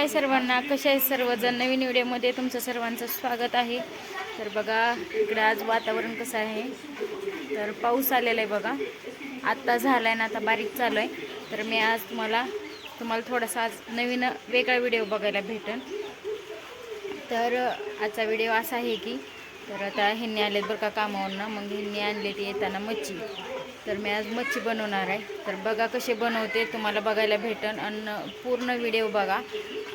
हाय सर्वांना कसे आहेत सर्वजण? नवीन व्हिडिओमध्ये तुमचं सर्वांचं स्वागत आहे. तर बघा इकडे आज वातावरण कसं आहे? तर पाऊस आलेला आहे बघा. आत्ता झाला आहे ना आता बारीक चालू आहे. तर मी आज तुम्हाला तुम्हाला थोडासा आज नवीन वेगळा व्हिडिओ बघायला भेटेल तर आजचा व्हिडिओ असा आहे की तर आता ह्यांनी आलेत बरं का कामावरनं. मग ह्यांनी आणले ते येताना मच्छी. तर मी आज मच्छी बनवणार आहे. तर बघा कसे बनवते तुम्हाला बघायला भेटन. आणि पूर्ण व्हिडिओ बघा.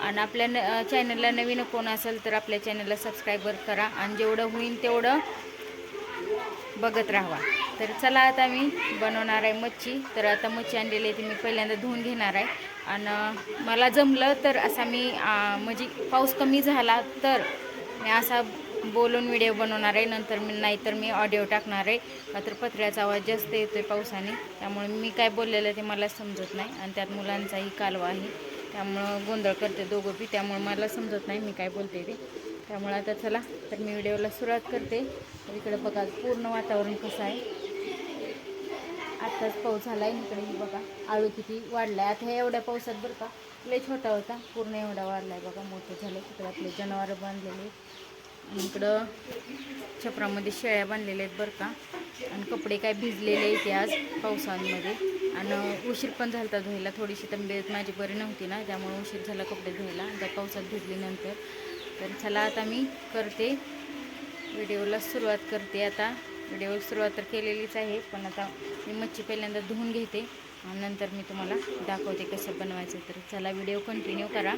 आणि आपल्या न चॅनलला नवीन कोण असेल तर आपल्या चॅनलला सबस्क्राईबर करा. आणि जेवढं होईल तेवढं बघत राहावा. तर चला आता मी बनवणार आहे मच्छी. तर आता मच्छी आणलेली आहे ती मी पहिल्यांदा धुवून घेणार आहे. आणि मला जमलं तर असा मी म्हणजे पाऊस कमी झाला तर मी असा बोलून व्हिडिओ बनवणार आहे. नंतर मी नाहीतर मी ऑडिओ टाकणार आहे. मात्र तर पत्र्याचा आवाज जास्त येतो आहे पावसाने. त्यामुळे मी काय बोललेलं ते मला समजत नाही. आणि त्यात मुलांचाही कालवा आहे. त्यामुळं गोंधळ करते दोघं बी. त्यामुळे मला समजत नाही मी काय बोलते ते. त्यामुळे आता चला तर मी व्हिडिओला सुरुवात करते. तर इकडे बघा पूर्ण वातावरण कसं आहे. आत्ताच पाऊस झाला आहे इकडे बघा आळू किती वाढला आहे आता ह्या एवढ्या पावसात बरं का? लय छोटा होता. पूर्ण एवढा वाढला आहे बघा मोठं झालं तिकडे आपले जनावरं बांधलेले इकडं छपरामध्ये शेळ्या बांधलेल्या आहेत बरं का. आणि कपडे काय भिजलेले आहेत आज पावसांमध्ये आणि उशीर पण झाला होता धुवायला थोडीशी तब्येत माझी बरी नव्हती ना त्यामुळे उशीर झाला कपडे धुवायला. त्या पावसात भिजल्यानंतर तर चला आता मी करते व्हिडिओला सुरुवात करते आता. व्हिडिओला सुरुवात तर केलेलीच आहे पण आता मी मच्छी पहिल्यांदा धुवून घेते. आणि नंतर मी तुम्हाला दाखवते कसं बनवायचं. तर चला व्हिडिओ कंटिन्यू करा.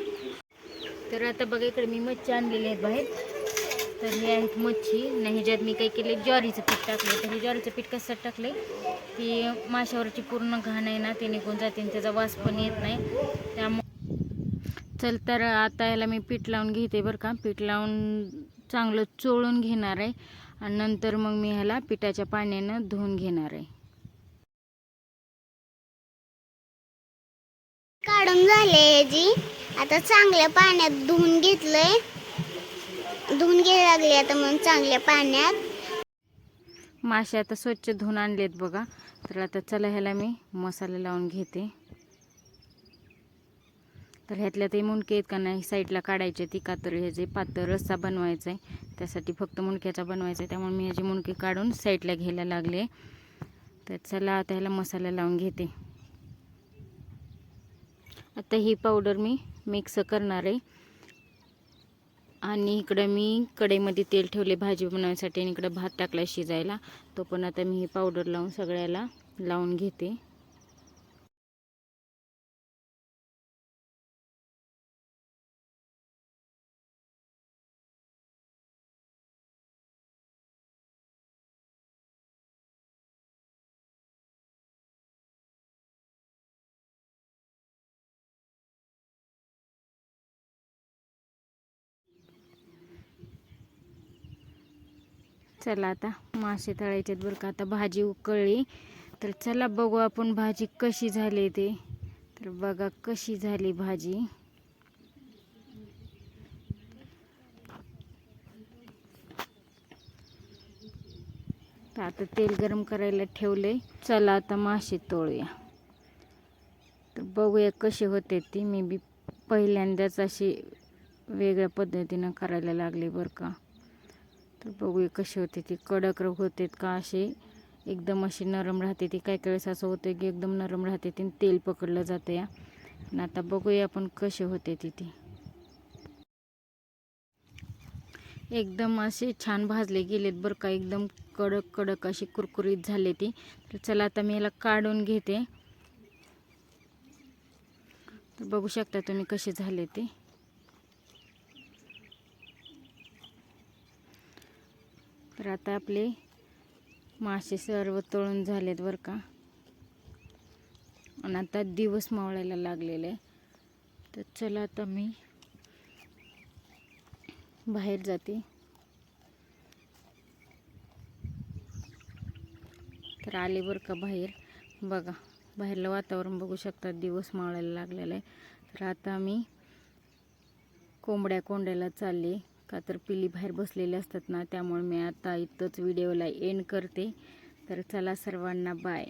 तर आता बघा इकडे मी मच्छी आणलेली आहेत बाहेर. तर हे आहेत मच्छी. नाही ह्याच्यात मी काय केले ज्वारीचं पीठ टाकलं तर हे ज्वारीचं पीठ कसं टाकले की माशावरची पूर्ण घाण आहे ना ते निघून जाते त्याचा वास पण येत नाही. त्यामुळे चल तर आता याला मी पीठ लावून घेते बरं का. पीठ लावून चांगलं चोळून घेणार आहे. आणि नंतर मग मी ह्याला पिठाच्या पाण्यानं धुवून घेणार आहे. काढून झाले जी. आता चांगल्या पाण्यात धुवून घेतलंय. धुवून घ्यायला लागले आता म्हणून चांगल्या पाण्यात. मासे आता स्वच्छ धुवून आणलेत बघा. तर आता चला ह्याला मी मसाला लावून घेते. तर ह्यातल्या ते मुंडके आहेत का नाही साईडला काढायचे ती कातर ह्याचे पातळ रस्सा बनवायचा आहे. त्यासाठी फक्त मुंडक्याचा बनवायचा आहे. त्यामुळे मी ह्याचे मुंडके काढून साईडला घ्यायला लागले. तर चला आता ह्याला मसाला लावून घेते. आता ही पावडर मी मिक्स करणार आहे. आणि इकडं मी कढईमध्ये तेल ठेवले भाजी बनवण्यासाठी आणि इकडं भात टाकला शिजायला. तो पण आता मी ही पावडर लावून सगळ्याला लावून घेते. चला आता मासे तळायचे आहेत बरं का. आता भाजी उकळली. तर चला बघू आपण भाजी कशी झाली ते. तर बघा कशी झाली भाजी. तर आता तेल गरम करायला ठेवले. चला आता मासे तोळूया. तर बघूया कसे होते ती. मी बी पहिल्यांदाच अशी वेगळ्या पद्धतीनं करायला लागले बरं का. तर बघूया कसे होते ते. कडक होते का असे? एकदम अशी नरम राहते ती. काही वेळेस असं होतं की एकदम नरम राहते ती तेल पकडलं जातं या. आणि आता बघूया आपण कसे होते ती ती. एकदम असे छान भाजले गेलेत बरं का. एकदम कडक कडक अशी कुरकुरीत झाले ती. तर चला आता मी याला काढून घेते. तर बघू शकता तुम्ही कसे झाले ते तर आता आपले मासे सर्व तळून झालेत बरं का. आणि आता दिवस मावळायला लागलेले. तर चला आता मी बाहेर जाते. तर आले बरं का बाहेर. बघा बाहेरलं वातावरण बघू शकता दिवस मावळायला लागलेलं. आहे तर आता मी कोंबड्या कोंड्याला चालले. का तर पिली बाहेर बसलेले असतात ना त्यामुळे मी आता इथंच व्हिडिओला एंड करते. तर चला सर्वांना बाय